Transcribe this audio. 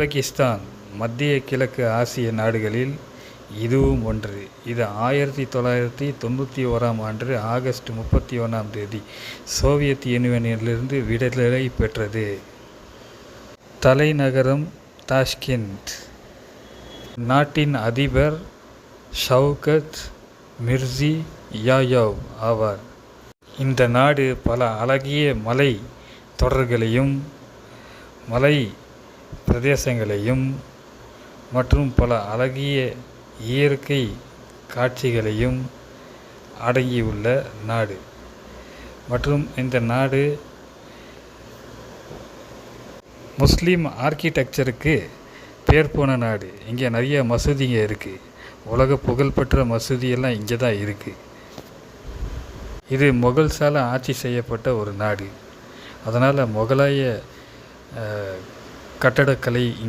Uzbekistan மத்திய கிழக்கு ஆசிய நாடுகளில் இதுவும் ஒன்று. இது ஆயிரத்தி தொள்ளாயிரத்தி தொண்ணூற்றி ஓராம் ஆண்டு ஆகஸ்ட் முப்பத்தி ஒன்றாம் தேதி சோவியத் யூனியனிலிருந்து விடுதலை பெற்றது. தலைநகரம் தாஷ்கெண்ட். நாட்டின் அதிபர் ஷவுகத் மிர்சி யாயவ் ஆவார். இந்த நாடு பல அழகிய மலை தொடர்களையும் மலை பிரதேசங்களையும் மற்றும் பல அழகிய இயற்கை காட்சிகளையும் அடங்கியுள்ள நாடு. மற்றும் இந்த நாடு முஸ்லீம் ஆர்க்கிடெக்சருக்கு பேர் போன நாடு. இங்கே நிறைய மசூதிங்க இருக்குது உலக புகழ்பெற்ற மசூதியெல்லாம் இங்கே தான் இருக்குது இது முகல்ஸால் ஆட்சி செய்யப்பட்ட ஒரு நாடு. அதனால் முகலாய கட்டடக்கலை